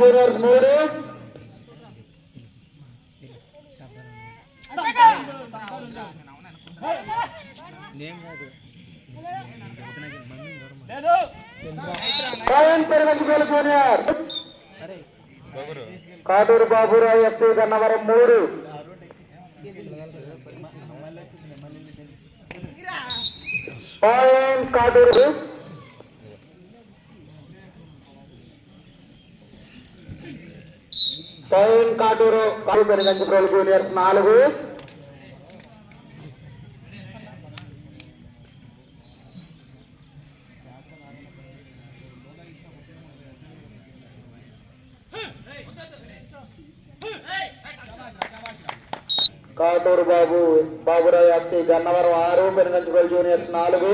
Juniors మూడు. Katuru Baburao FC Gannavaram మూడు. Pavan Katuru Pavan Katuru Katuru Penuganchiprolu juniors నాలుగు. కాటూరు బాబు బాబురావు ఎఫ్సి గన్నవరం ఆరు పెరుగంచుకోలు జూనియర్స్ నాలుగు.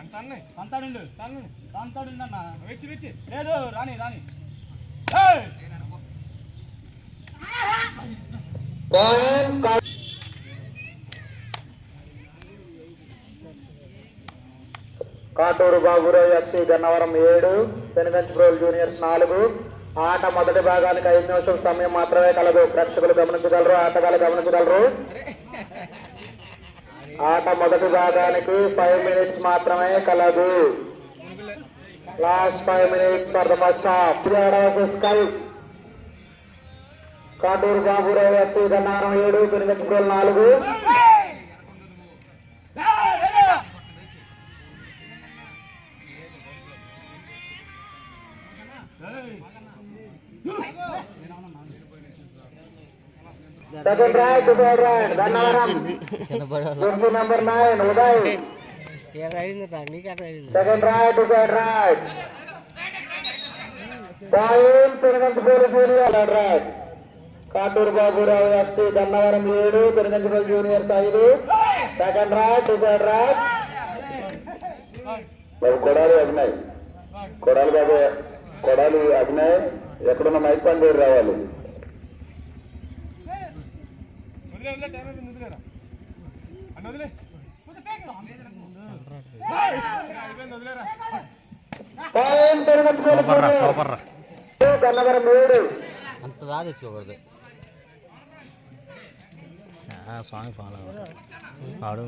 అంతాడు అంతాడు అన్న వెచ్చి వెచ్చి. లేదు రాని రాని. కాటూరు బాబురావు ఎఫ్సి గన్నవరం ఏడు పెనుగంచిప్రోలు జూనియర్స్ నాలుగు. ఆట మొదటి భాగానికి ఐదు నిమిషం సమయం మాత్రమే కలదు. ప్రేక్షకులు గమనించగలరు ఆటగాళ్ళు గమనించగలరు. ఆట మొదటి భాగానికి ఫైవ్ మినిట్స్ మాత్రమే కలదు. Last five minutes for the first half sky Katuru Baburao FC Gannavaram ఏడు పెనుగంచిప్రోలు నాలుగు. Second right third right Gannavaram jersey number nine Uday second right third right point Penuganchiprolu junior right Katuru Baburao FC Gannavaram ఏడు Penuganchiprolu juniors ఐదు. Second right third right Kodali Abhinay. Kodali Babu Kodali Abhinay. ఎక్కడున్న mic పని రావాలి. వదిలే వదిలే time అయిపోయింది వదిలేరా అన్న వదిలే. అయిపోయింది వదిలేరా పాయింట్ పెనుగంచుకోలు జూనియర్ గన్నవరం ఏడు అంత దా తెచ్చుకోకూడదు స్వామి ఫాలో పాడు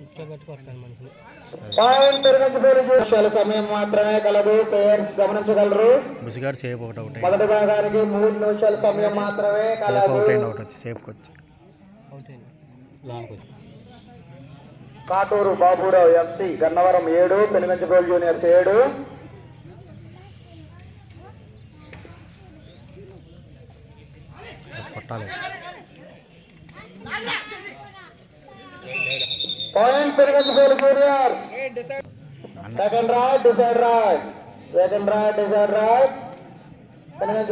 ఇంట్లో సమయం మాత్రమే కలదు ప్లేయర్స్ గమనించగలరు బుసిగాడు సేఫ్ ఒకటి ఒకటి మొదటి భాగానికి మూడు నిమిషాల సమయం మాత్రమే సేఫ్ అవుట్ అయింది ఒకటి వచ్చి సేఫ్కి వచ్చి కాటూరు బాబురావు ఎఫ్సి గన్నవరం ఏడు పెనుగంచుకోలు జూనియర్స్ ఏడు కొట్టాలి point Penuganchiprolu juniors second right decide right second right decide right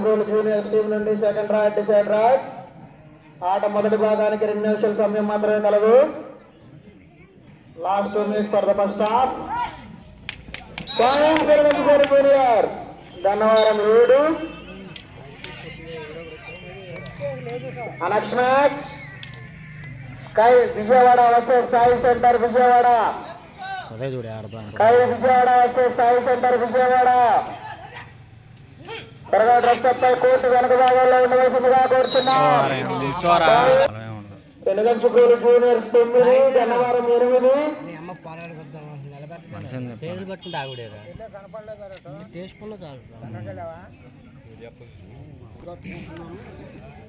goal junior team నుండి సెకండ్ రైట్ డిసైడ్ రైట్ ఆట మొదటి భాగానికి రెండు నిమిషాల సమయం మాత్రమే కలదు. Last two minutes for the first half point Penuganchiprolu juniors Gannavaram ఏడు next match sky Vijayawada versus Sai centre Vijayawada. అదే చూడే sky Vijayawada versus Sai centre Vijayawada. త్వరగా డ్రెస్ పై కోర్టు వెనక భాగాల్లో ఉండవలసిందిగా కోరుతున్నాం. ఉండదు. వెనుగంచుకోలు జూనియర్స్ తొమ్మిది గన్నవరం ఎనిమిది. చేతులు పట్టుకుంటే ఆగుడేరా. టేస్ట్లో చాలు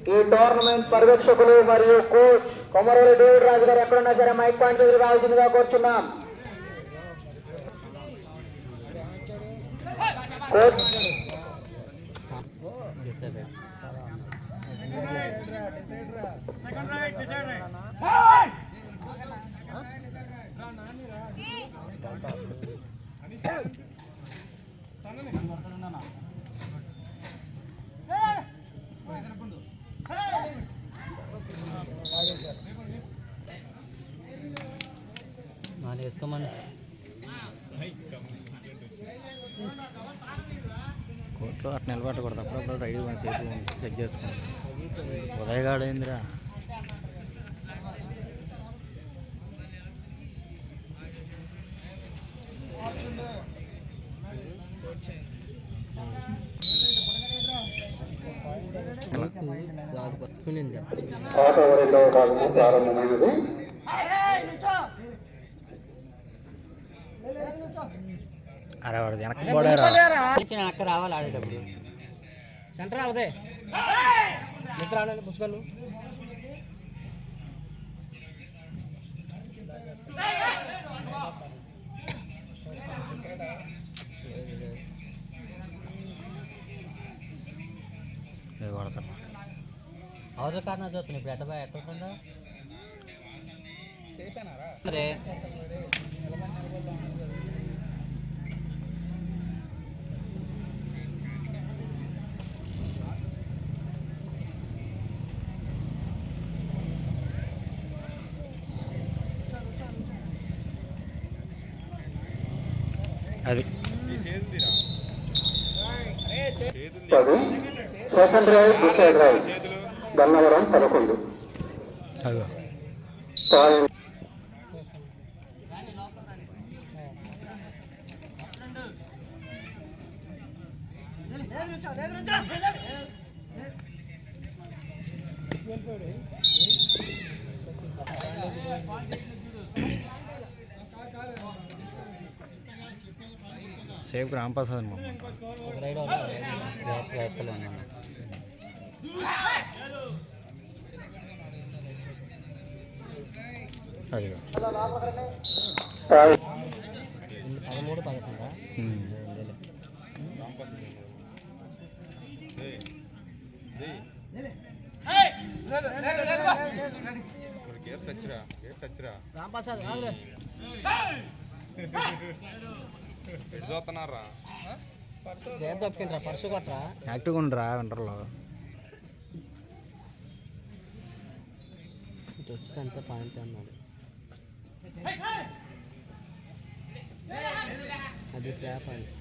ఈ టోర్నమెంట్ పర్యవేక్షకులు మరియు కోచ్ కొమరవల్లి డేవిడ్ రాజు గారు ఎక్కడున్నా సరే మైక్ పాయింట్ దగ్గర రావాల్సిందిగా కోరుచున్నాం. కోచ్. సెకండ్ నాలుగు వేసుకోమని కోర్టులో అట్లా నిలబెట్టకూడదు అప్పుడప్పుడు రైడ్ సేపు చెక్ చేసుకోండి ఉదయగాడు ఏందిరా వాడు పట్టుకునింది ఆట భాగము ప్రారంభమైనది అరే వాడు వెనక్కి అక్కడ రావాలి ఆడేటప్పుడు. సెంటర్ అవదే. నిద్ర ఆడాలి పుస్తకాలు. ఇది కొడతారు అవసర కారణం చూస్తున్నాయి ఇప్పుడు ఎట్ట ఎట్టుందా అదే. అది. గన్నవరం పదకొండు. అదిగో. పాయింట్ సేఫ్ రాంప్రసాద్ పాయింట్ పదమూడు పదకొండా. రాంప్రసాద్ తప్పుకుంటారా పర్సు కొట్టరా? యాక్టివ్గా ఉండరా వింటర్లో. వచ్చి అంతే పాయింట్ అన్నాడు. అది ట్రాప్ అండి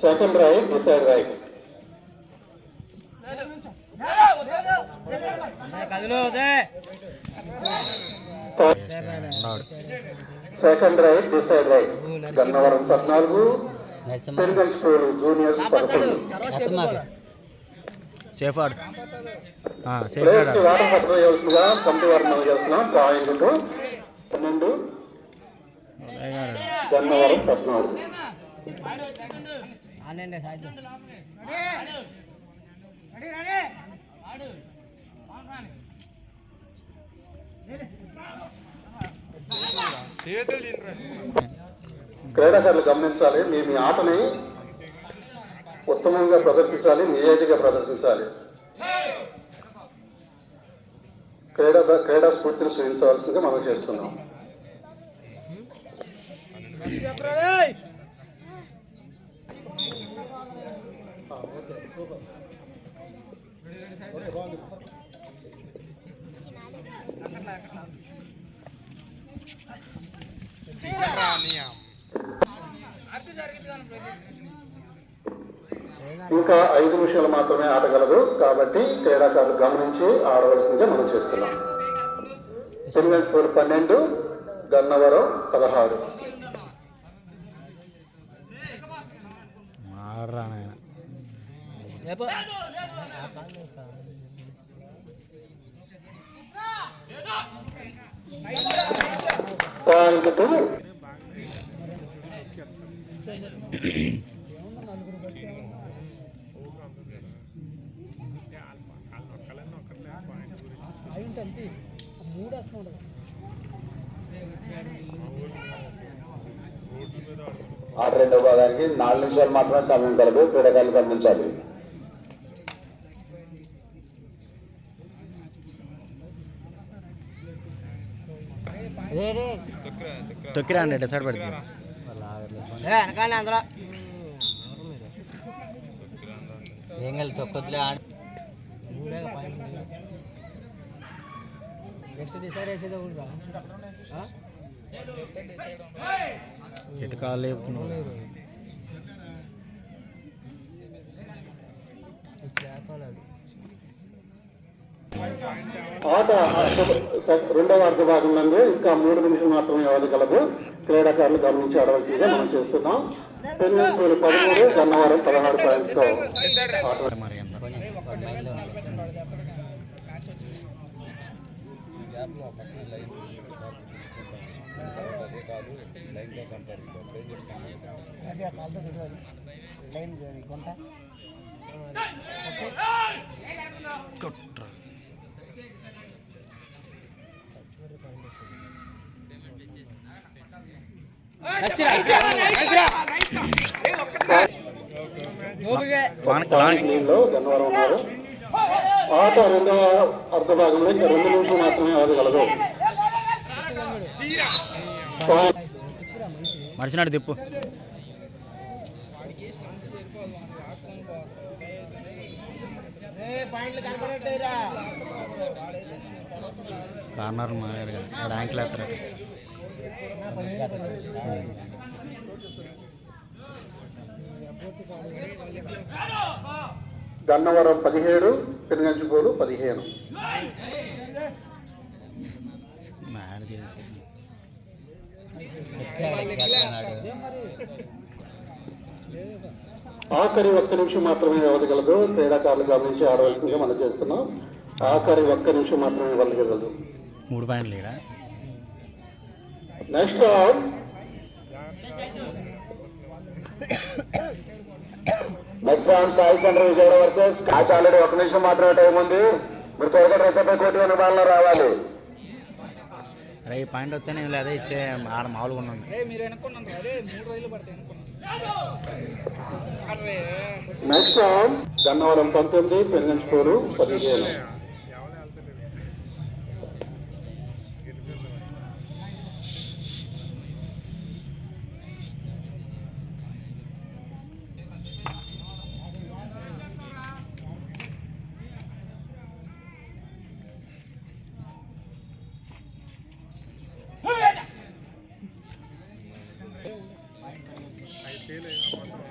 second decide second raid decide raid Gannavaram పద్నాలుగు పెరుగల్ స్కూల్ జూనియర్స్ పదకొండు. సేఫ్ ఆడు సేఫ్ ఆడు వాటర్ చేస్తున్నాం పాయింట్ పన్నెండు. గన్నవరం పద్నాలుగు. క్రీడాకారులు గమనించాలి మీ మీ ఆటని ఉత్తమంగా ప్రదర్శించాలి నిజాయితీగా ప్రదర్శించాలి. క్రీడా క్రీడా స్ఫూర్తిని సూచించవలసిందిగా మనం చేస్తున్నాం. ఇంకా ఐదు నిమిషాలు మాత్రమే ఆటగలదు కాబట్టి క్రీడాకారులు గమనించి ఆడవలసిందిగా మనం చేస్తున్నాం. స్కూల్ పన్నెండు గన్నవరం పదహారు. ఆడరా నాయన రేపు భాగానికి నాలుగు నిమిషాలు మాత్రమే సమయం కలదు క్రీడాకారులు అందించాలి తొక్కిరా అండి డిసైడ్ పెడతారు వెనకాల అందరూ. ఏం కలిసి తొక్కొద్దులే నెక్స్ట్ డిసైడ్ ఎటు కాలు లేపుతున్నావు? ఆట రెండవ అర్ధ భాగం నందు ఇంకా మూడు నిమిషాలు మాత్రమే వ్యవధి కలదు. క్రీడాకారులు గమనించి ఆడవలసిందిగా మనం చేస్తున్నాం. పెనుగంటూరు పదమూడు గన్నవరం పదహారు పాయింట్తో ఆట మరి ఎంత కొన్ని కొన్ని మైళ్ళు కుట్ర వానికి వానికి లీగ్లో గన్నవరం ఉన్నారు ఆట రెండవ అర్ధ భాగంలో ఇంకా రెండు నిమిషాలు మాత్రమే పాయింట్ మనిషినాడు తిప్పు. కార్నర్ మారాడు కదా. ఆడ యాంకిల్ ఎత్తరా గన్నవరం పదిహేడు పెనుగంచుకోలు పదిహేను. ఆఖరి ఒక్క నిమిషం మాత్రమే ఇవ్వగలదు. క్రీడాకారులు గమనించి ఆడవలసిందిగా మనం చేస్తున్నాం. ఆఖరి ఒక్క నిమిషం మాత్రమే ఇవ్వగలదు. మూడు పాయింట్లు next round next round Sai centre Vijayawada versus match already ఒక నిమిషం మాత్రమే టైం ఉంది. మీరు త్వరగా డ్రెస్ అప్ కోటి అనే బాల్లో రావాలి. అరే పాయింట్ వస్తే నేను లేదా ఇచ్చే ఆడ మామూలుగా ఉన్నాను నెక్స్ట్ రౌండ్ గన్నవరం పంతొమ్మిది పెనుగంచుకోలు పదిహేను.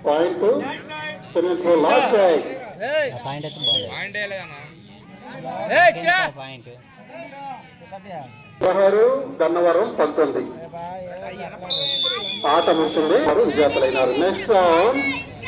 Point. Penuganchiprolu last point point అయితే బాగుంది. పాయింట్. పదహారు గన్నవరం పంతొమ్మిది. ఆట ముగిసింది. వారు విజేతలైనారు నెక్స్ట్ రౌండ్